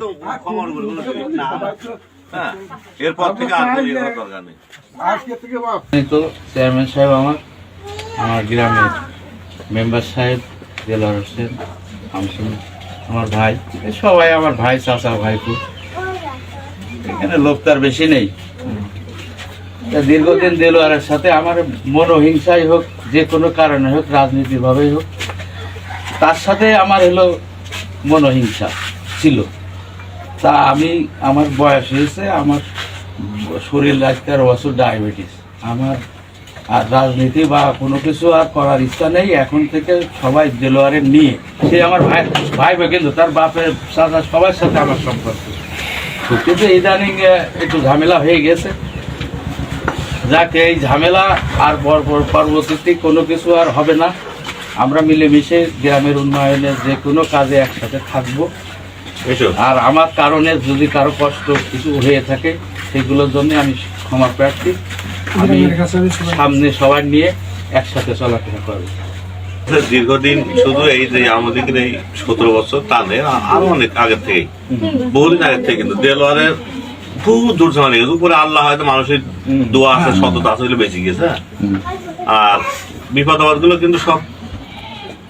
তো হ্যাঁ এরপর থেকে আর দেরি করার দরকার নেই। এই তো চেয়ারম্যান সাহেব আমার আমার গ্রামের মেম্বার সাহেব দেলার হোসেন আমসুন আমার ভাই সবাই আমার ভাই চাচা ভাইপু। এখানে লোক তার বেশি নেই। তা দীর্ঘদিন দেলোয়ারের সাথে আমার মনোহিংসাই হোক যে কোনো কারণে হোক রাজনীতিভাবেই হোক তার সাথে আমার হলো মনোহিংসা ছিল। তা আমি, আমার বয়স হয়েছে, আমার শরীর আজকের বছর ডায়াবেটিস আমার আর রাজনীতি বা কোনো কিছু আর করার ইচ্ছা নেই, এখন থেকে সবাই দেলোয়ারের নিয়ে। সে আমার ভাই ভাই কিন্তু, তার বাপের সাথে, সবার সাথে আমার সম্পর্ক। কিন্তু ইদানিং একটু ঝামেলা হয়ে গেছে। যাকে, এই ঝামেলা আর পর- পর- পরবর্তীতে কোনো কিছু আর হবে না। আমরা মিলেমিশে গ্রামের উন্নয়নের যে কোনো কাজে একসাথে থাকব। আর আমার কারণে যদি কারও কষ্ট কিছু হয়ে থাকে সেগুলোর জন্য আমি ক্ষমা প্রার্থী। আমি সামনে সবার নিয়ে একসাথে চলাফেরা করব। দীর্ঘদিন শুধু এই যে আমাদের এই সতেরো বছর তা নেই আরও অনেক আগের থেকেই। বহুদিন আগের থেকে কিন্তু দেলোয়ারের খুব দূর সময় লেগেছে উপরে আল্লাহ হয়তো মানুষের দোয়া আছে সততা আছে বেঁচে গেছে? আর বিপদ আপদগুলো কিন্তু সব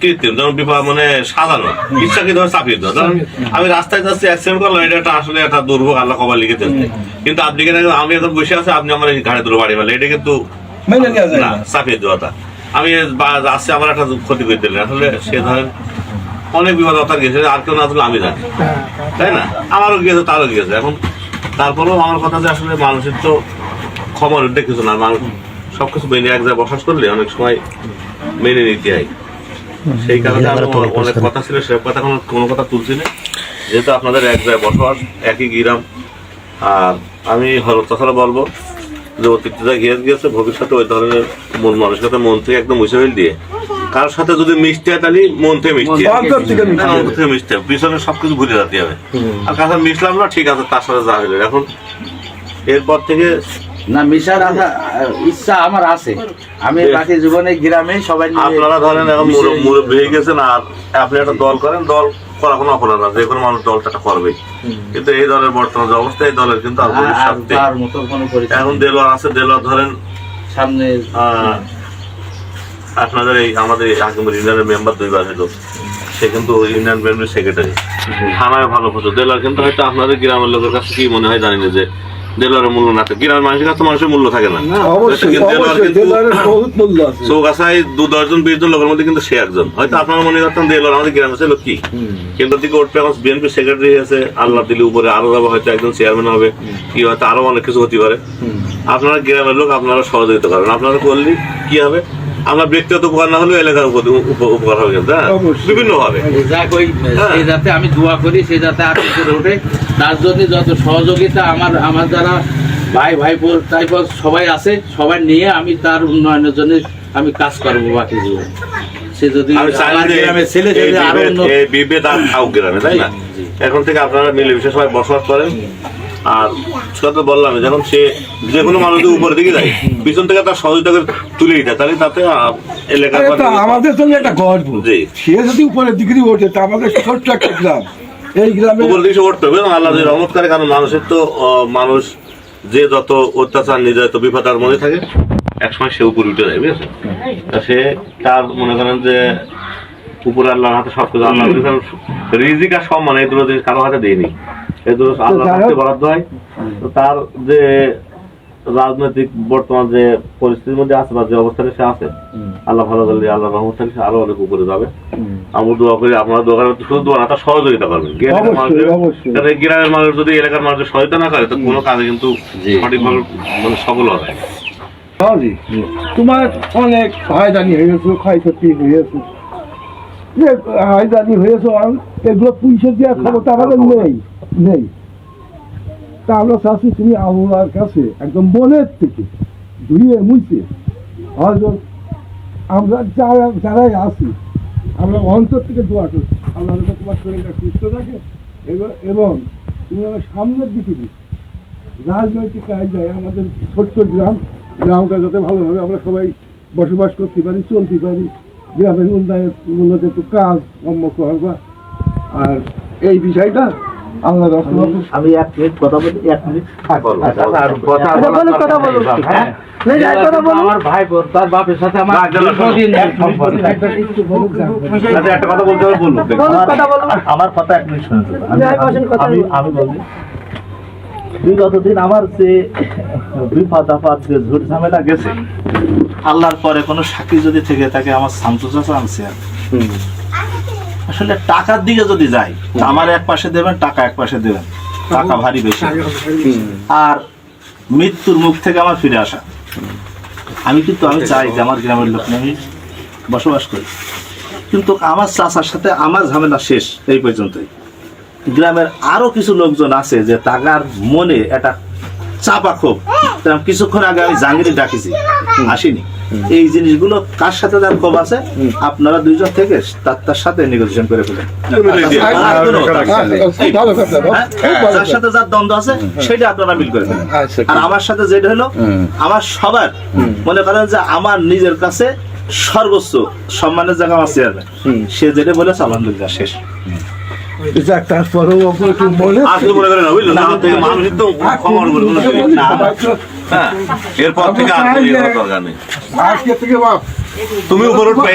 কৃত্রিম যেমন বিপদ মানে সাজানো ইচ্ছাকে ধরে চাপিয়ে দেওয়া। ধরুন আমি রাস্তায় যাচ্ছি অ্যাক্সিডেন্ট করলাম এটা একটা আসলে একটা দুর্ভোগ আল্লাহ কবার লিখে দিয়েছে। কিন্তু আপনি কেন আমি এখন বসে আছি আপনি আমার ঘাড়ে ধরে বাড়ি ফেলে এটা কিন্তু না চাপিয়ে দেওয়াটা। আমি যাচ্ছি আমার একটা ক্ষতি করে দিলেন। আসলে সে ধরেন অনেক বিপদ কথা গেছে আর কেউ না থাকলে আমি জানি। তাই না? আমারও গিয়েছে তারও গিয়েছে। এখন তারপরেও আমার কথা যে আসলে মানুষের তো ক্ষমার উদ্যোগ কিছু না। মানুষ সবকিছু মেনে এক জায়গায় বসবাস করলে অনেক সময় মেনে নিতে হয়। সেই কারণে অনেক কথা ছিল সে কথা কোনো কোনো কথা তুলছি না। যেহেতু আপনাদের এক জায়গায় বসবাস একই গ্রাম আর আমি হল- তাছাড়া বলব যে অতীতটা গিয়ে গিয়েছে ভবিষ্যতে ওই ধরনের মন মানসিকতা মন থেকে একদম মুছে ফেল দিয়ে। কারোর সাথে যদি মিশতে হয় তাহলে মন থেকে মিশতে। অন্তর থেকে মিশতে হ্যাঁ, হবে। পিছনে সবকিছু ভুলে যেতে হবে। আর কাছে মিশলাম না ঠিক আছে তার সাথে যা হইল। এখন এরপর থেকে না মিশার ইচ্ছা আমার আছে। আমি বাকি জীবনে গ্রামে সবাই আপনারা ধরেন এখন মুরব্বী হয়ে গেছেন আর আপনি একটা দল করেন দল করা কোনো অপরাধ না যে কোনো মানুষ দলটা করবে। কিন্তু এই দলের বর্তমান যে অবস্থা এই দলের কিন্তু আর ভবিষ্যৎ এখন দেলোয়ার আছে দেলোয়ার ধরেন সামনে আপনাদের এই আমাদের ইউনিয়নের মেম্বার দুইবার হলো। সে কিন্তু ইউনিয়ন মেম্বার সেক্রেটারি থানায় ভালো হতো। দেলোয়ার কিন্তু হয়তো আপনাদের গ্রামের লোকের কাছে কি মনে হয় জানি না যে মূল্য না থাকে। গ্রামের মানুষের কাছে মানুষের মূল্য থাকে না। দু দশজন বিশ জন লোকের মধ্যে কিন্তু সে একজন। হয়তো আপনারা মনে করতেন দেলোয়ার আমাদের গ্রামে ছিল কি? কেন্দ্র থেকে উঠবে এখন বিএনপি সেক্রেটারি আছে আল্লাহ দিলে উপরে আরও যাবে হয়তো একজন চেয়ারম্যান হবে কি হয়তো আরও অনেক কিছু হতে পারে। আপনারা গ্রামের লোক আপনারা সহযোগিতা করেন। আপনারা করলে কি হবে? আমরা ব্যক্তিগত উপকার না হলেও এলাকার উপকার হবে কিন্তু হ্যাঁ? বিভিন্ন ভাবে হ্যাঁ। সেই যাতে আমি দোয়া করি সেই যাতে আর করে ওঠে। তার জন্য যত সহযোগিতা আমার আমার যারা ভাই ভাইপোর টাইপর সবাই আছে সবাই নিয়ে আমি তার উন্নয়নের জন্য আমি কাজ করব বাকি জীবন সে যদি বিভেদ- আর থাকুক গ্রামে তাই না? এখন থেকে আপনারা মিলেমিশে সবাই বসবাস করেন। আর সেটা বললাম যখন সে যে কোনো মানুষের উপরের দিকে যায় পিছন থেকে তার সহযোগিতা করে তুলে দিতে তাহলে তাতে এলাকার আমাদের জন্য একটা গর্ব। সে যদি উপরের দিকে ওঠে তা আমাদের ছোট্ট একটা গ্রাম। এই গ্রামে উপর দিকে উঠতে হবে আল্লাহ কারণ মানুষের তো মানুষ যে যত অত্যাচার নির্যাতিত বিপদ তার মনে থাকে একসময় সে উপরে উঠে যায় বুঝেছেন? তা সে তার মনে করেন যে উপরে আল্লাহর হাতে সব কিছু আল্লাহ রিজিক আর সম্মান এই দুটো কারও হাতে দেয়নি। বরাদ্দ হয়। তার যে রাজনৈতিক বর্তমান যে পরিস্থিতির মধ্যে আছে বা যে অবস্থানে সে আছে আল্লাহ ভালো করলে আল্লাহ রহমত থাকলে সে আরও অনেক উপরে যাবে। আমরা দোয়া করি আপনারা দোয়া করেন শুধু দোয়া না তার সহযোগিতা করবেন। গ্রামের মানুষ যদি এলাকার মানুষের সহায়তা না করে তো কোনো কাজে কিন্তু। সঠিকভাবে মানে সফল হবে তোমার অনেক হয়দানি হয়েছে ক্ষয়ক্ষতি হয়েছে। যে হয়দানি হয়েছে এগুলো পুলিশে দেওয়ার ক্ষমতা আমাদের নেই নেই। তা আমরা চাচ্ছি তুমি আল্লাহর কাছে একদম মনের থেকে ধুয়ে মুছে। হয়তো আমরা যারা যারাই আছি আমরা অন্তর থেকে দোয়া করছি আল্লাহ তোমার শরীরটা সুস্থ থাকে এবং- এবং তুমি আমার সামনের দিকে দিচ্ছ রাজনৈতিক কায়দায় আমাদের ছোট্ট গ্রাম গ্রামটা যাতে ভালোভাবে আমরা সবাই বসবাস করতে পারি চলতে পারি। গ্রামের উন্নয়ন উন্নত একটু কাজ কর্ম করবা। আর এই বিষয়টা আমরা রাষ্ট্রপতি আমি এক মিনিট কথা বলি এক মিনিট আচ্ছা, কথা আচ্ছা। আমার ভাই তার বাপের সাথে আমার সম্পর্ক। আচ্ছা একটা কথা বলতে হবে বলুন। আমার- আমার কথা এক মিনিট শুনে যাবে। আমি- আমি- আমি আমি বলি আমার যে বিপদ যে ঝুট ঝামেলা গেছে, আল্লাহর পরে কোনো যদি থেকে থাকে, আমার আর। আসলে টাকার দিকে যদি যাই আমার এক পাশে দেবেন, টাকা এক পাশে দেবেন। টাকা ভারী বেশি। আর মৃত্যুর মুখ থেকে আমার ফিরে আসা। আমি কিন্তু, আমি চাই যে আমার গ্রামের লোক আমি বসবাস করি। কিন্তু আমার চাচার সাথে আমার ঝামেলা শেষ এই পর্যন্তই। গ্রামের আরও কিছু লোকজন আছে যে টাকার মনে একটা চাপা ক্ষোভ। তেমন কিছুক্ষণ আগে আমি জাহাঙ্গীর ডাকিছি। আসিনি। এই জিনিসগুলো কার সাথে তার ক্ষোভ আছে? আপনারা দুইজন থেকে তার তার সাথে নেগোসিয়েশন করে ফেলেন। হ্যাঁ? খুব যার সাথে যার দ্বন্দ্ব আছে সেটা আপনারা মিল করে ফেলেন। আচ্ছা, আর আমার সাথে যেটা হলো আমার সবার মনে করেন যে আমার নিজের কাছে সর্বোচ্চ সম্মানের জায়গা আমার চেয়ারম্যান সে যেটা বলেছে আলহামদুলিল্লাহ শেষ। যাক তারপরেও একটু মনে আসলে মনে করেন না থেকে মানুষের তো খবর বলে না হ্যাঁ এরপর থেকে আর ইয়ে দরকার নেই। আজকে থেকে বাপ। তুমি উপর উঠবে